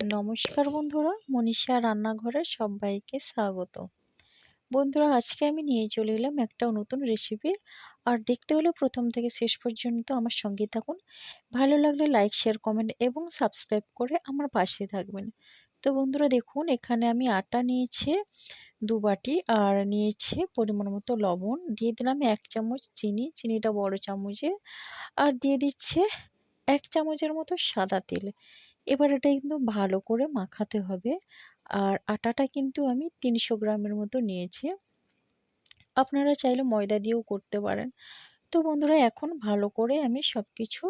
নমস্কার বন্ধুরা, মনীষা রান্নাঘরে সবাইকে স্বাগত। বন্ধুরা, আজকে আমি নিয়ে চলে এলাম একটা নতুন রেসিপি আর দেখতে হলে প্রথম থেকে শেষ পর্যন্ত আমার সঙ্গে থাকুন। ভালো লাগলে লাইক শেয়ার কমেন্ট এবং সাবস্ক্রাইব করে আমার পাশে থাকবেন। তো বন্ধুরা, দেখুন, এখানে আমি আটা নিয়েছি দু বাটি আর নিয়েছি পরিমাণ মতো লবণ। দিয়ে দিলাম এক চামচ চিনি, চিনিটা বড় চামচে। আর দিয়ে দিচ্ছে এক চামচের মতো সাদা তেল। এবার এটা কিন্তু ভালো করে মাখাতে হবে। আর আটাটা কিন্তু আমি তিনশো গ্রামের মতো নিয়েছি। আপনারা চাইলে ময়দা দিয়েও করতে পারেন। তো বন্ধুরা, এখন ভালো করে আমি সব কিছু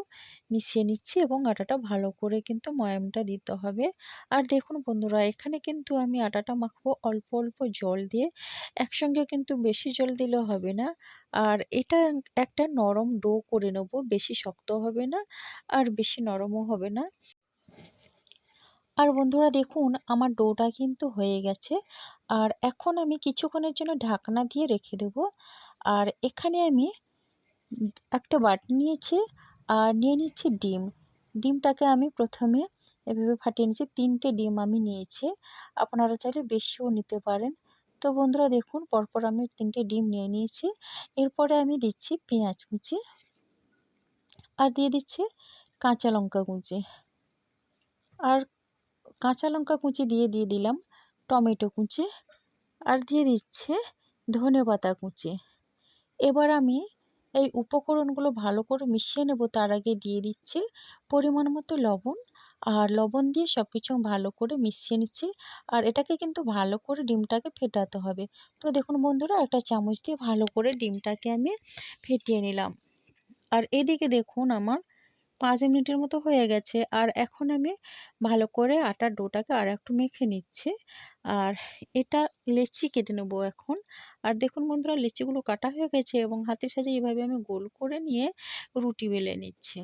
মিশিয়ে নিচ্ছি এবং আটাটা ভালো করে কিন্তু ময়ামটা দিতে হবে। আর দেখুন বন্ধুরা, এখানে কিন্তু আমি আটাটা মাখবো অল্প অল্প জল দিয়ে। একসঙ্গে কিন্তু বেশি জল দিলে হবে না। আর এটা একটা নরম ডো করে নেব, বেশি শক্ত হবে না আর বেশি নরমও হবে না। আর বন্ধুরা দেখুন, আমার ডোটা কিন্তু হয়ে গেছে। আর এখন আমি কিছুক্ষণের জন্য ঢাকনা দিয়ে রেখে দেব। আর এখানে আমি একটা বাটি নিয়েছি আর নিয়ে নিচ্ছি ডিম। ডিমটাকে আমি প্রথমে এভাবে ফাটিয়ে নিচ্ছি তিনটে ডিম আমি নিয়েছি। আপনারা চাইলে বেশিও নিতে পারেন। তো বন্ধুরা দেখুন, পরপর আমি তিনটে ডিম নিয়ে নিয়েছি। এরপরে আমি দিচ্ছি পেঁয়াজ কুচি আর দিয়ে দিচ্ছি কাঁচা লঙ্কা কুচি। আর কাঁচা লঙ্কা কুচি দিয়ে দিয়ে দিলাম, টমেটো কুচি, আর দিয়ে দিচ্ছে ধনে পাতা কুচি। এবার আমি এই উপকরণগুলো ভালো করে মিশিয়ে নেব, তার আগে দিয়ে দিচ্ছি পরিমাণ মতো লবণ, আর লবণ দিয়ে সব কিছু ভালো করে মিশিয়ে নিচ্ছি, আর এটাকে কিন্তু ভালো করে ডিমটাকে ফেটাতে হবে। তো দেখুন বন্ধুরা, একটা চামচ দিয়ে ভালো করে ডিমটাকে আমি ফেটিয়ে নিলাম। আর এদিকে দেখুন আমার পাঁচ মিনিটের মতো হয়ে গেছে। আর এখন আমি ভালো করে আটার ডোটাকে আর একটু মেখে নিচ্ছি। আর এটা লেচি কেটে নেব এখন। আর দেখুন বন্ধুরা, লেচিগুলো কাটা হয়ে গেছে এবং হাতের সাজে এইভাবে আমি গোল করে নিয়ে রুটি বেলে নিচ্ছি।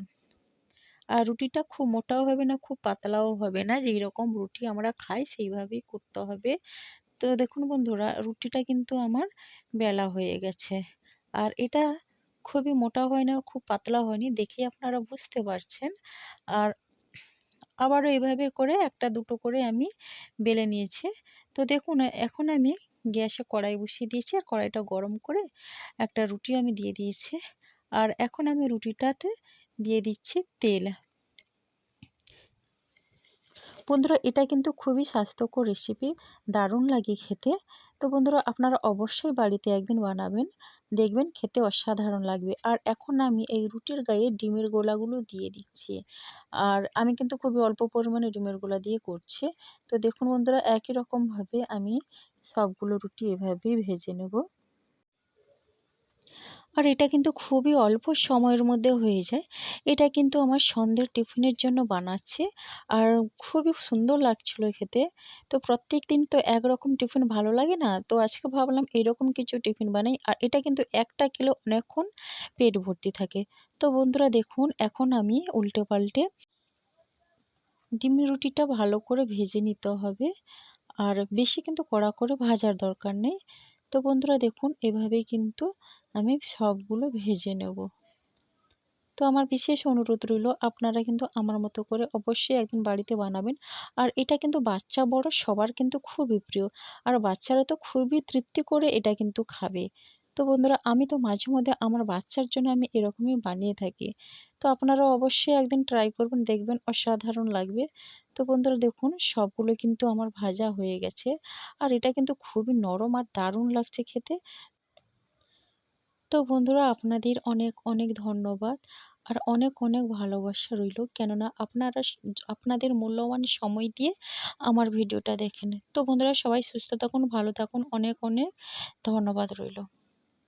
আর রুটিটা খুব মোটাও হবে না, খুব পাতলাও হবে না। যেই রকম রুটি আমরা খাই, সেইভাবেই করতে হবে। তো দেখুন বন্ধুরা, রুটিটা কিন্তু আমার বেলা হয়ে গেছে। আর এটা খুবই মোটা হয় না খুব পাতলা হয়নি, দেখেই আপনারা বুঝতে পারছেন। আর আবারও এভাবে করে একটা দুটো করে আমি বেলে নিয়েছি। তো দেখুন, এখন আমি গ্যাসে কড়াই বসিয়ে দিয়েছি আর কড়াইটা গরম করে একটা রুটি আমি দিয়ে দিয়েছি। আর এখন আমি রুটিটাতে দিয়ে দিচ্ছি তেল। বন্ধুরা, এটা কিন্তু খুবই স্বাস্থ্যকর রেসিপি দারুণ লাগে খেতে। তো বন্ধুরা, আপনারা অবশ্যই বাড়িতে একদিন বানাবেন, দেখবেন খেতে অসাধারণ লাগবে। আর এখন আমি এই রুটির গায়ে ডিমের গোলাগুলো দিয়ে দিচ্ছি। আর আমি কিন্তু খুবই অল্প পরিমাণে ডিমের গোলা দিয়ে করছি। তো দেখুন বন্ধুরা, একই রকমভাবে আমি সবগুলো রুটি এভাবেই ভেজে নেব। আর এটা কিন্তু খুবই অল্প সময়ের মধ্যে হয়ে যায়। এটা কিন্তু আমার সন্ধ্যের টিফিনের জন্য বানাচ্ছি আর খুবই সুন্দর লাগছিল খেতে। তো প্রত্যেক দিন তো একরকম টিফিন ভালো লাগে না? তো আজকে ভাবলাম এরকম কিছু টিফিন বানাই আর এটা কিন্তু একটা কিলো অনেকক্ষণ পেট ভর্তি থাকে। তো বন্ধুরা দেখুন, এখন আমি উল্টে পাল্টে ডিমের রুটিটা ভালো করে ভেজে নিতে হবে। আর বেশি কিন্তু কড়া করে ভাজার দরকার নেই। তো বন্ধুরা দেখুন, এভাবেই কিন্তু আমি সবগুলো ভেজে নেব। তো আমার বিশেষ অনুরোধ রইল, আপনারা কিন্তু আমার মতো করে অবশ্যই একদিন বাড়িতে বানাবেন। আর এটা কিন্তু বাচ্চা বড়, সবার কিন্তু খুবই প্রিয়। আর বাচ্চারা তো খুবই তৃপ্তি করে এটা কিন্তু খাবে। তো বন্ধুরা, আমি তো মাঝে মধ্যে আমার বাচ্চার জন্য আমি এরকমই বানিয়ে থাকি। তো আপনারা অবশ্যই একদিন ট্রাই করবেন, দেখবেন অসাধারণ লাগবে। তো বন্ধুরা, দেখুন, সবগুলো কিন্তু আমার ভাজা হয়ে গেছে। আর এটা কিন্তু খুবই নরম আর দারুণ লাগছে খেতে। তো বন্ধুরা, আপনাদের অনেক অনেক ধন্যবাদ। আর অনেক অনেক ভালোবাসা রইল। কেননা আপনারা আপনাদের মূল্যবান সময় দিয়ে আমার ভিডিওটা দেখেন। তো বন্ধুরা, সবাই সুস্থ থাকুন, ভালো থাকুন। অনেক অনেক ধন্যবাদ রইল।